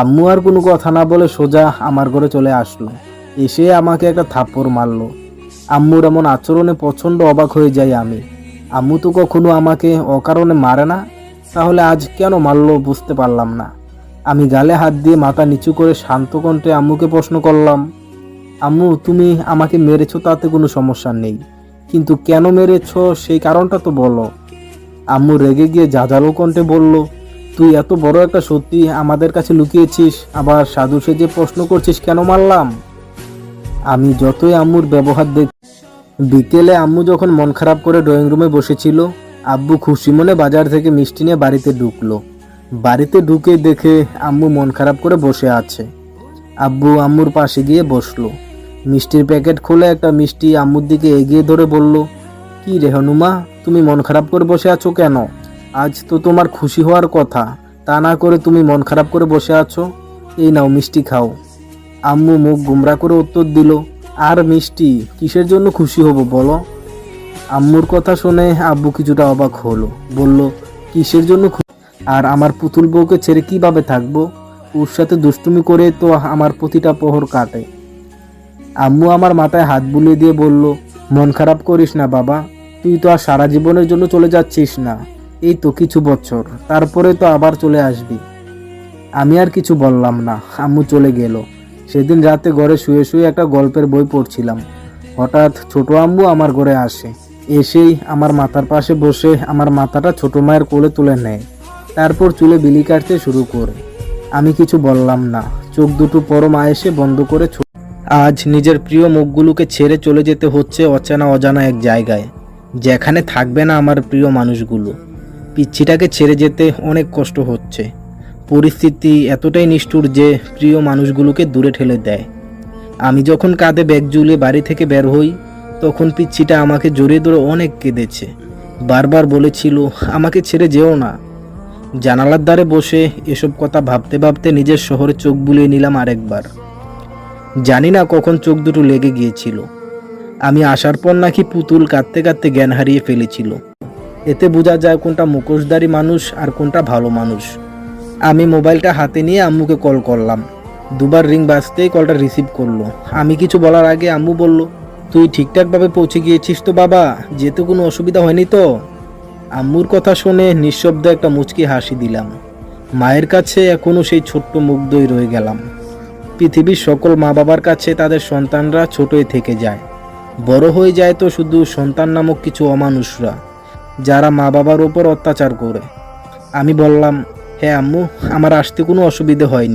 আম্মু আর কোনো কথা না বলে সোজা আমার ঘরে চলে আসলো। এসে আমাকে একটা থাপ্পড় মারলো। আম্মুর এমন আচরণে প্রচণ্ড অবাক হয়ে যাই আমি। আম্মু তো কখনো আমাকে অকারণে মারে না, তাহলে আজ কেন মারলো বুঝতে পারলাম না। আমি গালে হাত দিয়ে মাথা নিচু করে শান্ত কণ্ঠে আম্মুকে প্রশ্ন করলাম, আম্মু, তুমি আমাকে মেরেছো তাতে কোনো সমস্যা নেই, কিন্তু কেন মেরেছ সেই কারণটা তো বলো। আম্মু রেগে গিয়ে জাজালো কণ্ঠে বলল তুই এত বড় একটা সত্যি আমাদের কাছে লুকিয়েছিস, আবার সাধু সেজে প্রশ্ন করছিস কেন মারলাম? আমি যতই আম্মুর ব্যবহার দেখ বিকেলে আম্মু যখন মন খারাপ করে ড্রয়িং রুমে বসেছিল, আব্বু খুশি মনে বাজার থেকে মিষ্টি নিয়ে বাড়িতে ঢুকলো। বাড়িতে ঢুকে দেখে আম্মু মন খারাপ করে বসে আছে। আব্বু আম্মুর পাশে গিয়ে বসল। মিষ্টির প্যাকেট খুলে একটা মিষ্টি আম্মুর দিকে এগিয়ে ধরে বলল, কি রে হনুমা, তুমি মন খারাপ করে বসে আছো কেন? আজ তো তোমার খুশি হওয়ার কথা। তা না করে তুমি মন খারাপ করে বসে আছো? এই নাও মিষ্টি খাও। আম্মু মুখ গুমরা করে উত্তর দিল, আর মিষ্টি, কিসের জন্য খুশি হব বলো? আম্মুর কথা শুনে আব্বু কিছুটা অবাক হলো, বলল, কিসের জন্য আর আমার পুতুল বউকে ছেড়ে কীভাবে থাকব? ওর সাথে দুষ্টুমি করে তো আমার প্রতিটা প্রহর কাটে। আম্মু আমার মাথায় হাত বুলিয়ে দিয়ে বলল, মন খারাপ করিস না বাবা, তুই তো আর সারা জীবনের জন্য চলে যাচ্ছিস না। এই তো কিছু বছর, তারপরে তো আবার চলে আসবি। আমি আর কিছু বললাম না, আম্মু চলে গেল। সেদিন রাতে ঘরে শুয়ে শুয়ে একটা গল্পের বই পড়ছিলাম। হঠাৎ ছোট আম্মু আমার ঘরে আসে। এসেই আমার মাথার পাশে বসে আমার মাথাটা ছোট মায়ের কোলে তুলে নেয়। তারপর চুলে বিলি কাটতে শুরু করে। আমি কিছু বললাম না, চোখ দুটো পরমা এসে বন্ধ করে আজ নিজের প্রিয় মুখগুলোকে ছেড়ে চলে যেতে হচ্ছে অচেনা অজানা এক জায়গায়, যেখানে থাকবে না আমার প্রিয় মানুষগুলো। পিচ্ছিটাকে ছেড়ে যেতে অনেক কষ্ট হচ্ছে। পরিস্থিতি এতটাই নিষ্ঠুর যে প্রিয় মানুষগুলোকে দূরে ঠেলে দেয়। আমি যখন কাঁধে ব্যাগ ঝুলিয়ে বাড়ি থেকে বের হই, তখন পিচ্ছিটা আমাকে জড়িয়ে ধরে অনেক কেঁদেছে। বারবার বলেছিল, আমাকে ছেড়ে যেও না। জানালার ধারে বসে এসব কথা ভাবতে ভাবতে নিজের শহরে চোখ বুলিয়ে নিলাম আরেকবার। জানি না কখন চোখ দুটো লেগে গিয়েছিল। আমি আসার পর নাকি পুতুল কাঁদতে কাঁদতে জ্ঞান হারিয়ে ফেলেছিল। এতে বোঝা যায় কোনটা মুখোশধারী মানুষ আর কোনটা ভালো মানুষ। আমি মোবাইলটা হাতে নিয়ে আম্মুকে কল করলাম। দুবার রিং বাজতেই কলটা রিসিভ করল। আমি কিছু বলার আগে আম্মু বলল, তুই ঠিকঠাকভাবে পৌঁছে গিয়েছিস তো বাবা, যেতে কোনো অসুবিধা হয়নি তো? আম্মুর কথা শুনে নিঃশব্দ একটা মুচকি হাসি দিলাম। মায়ের কাছে এখনও সেই ছোট্ট মুগ্ধই রয়ে গেলাম। পৃথিবীর সকল মা বাবার কাছে তাদের সন্তানরা ছোটই থেকে যায়। বড় হয়ে যায় তো শুধু সন্তান নামক কিছু অমানুষরা। যারা মা বাবার ওপর অত্যাচার করে। আমি বললাম হ্যাঁ আম্মু, আমার আসতে কোনো অসুবিধে হয়নি।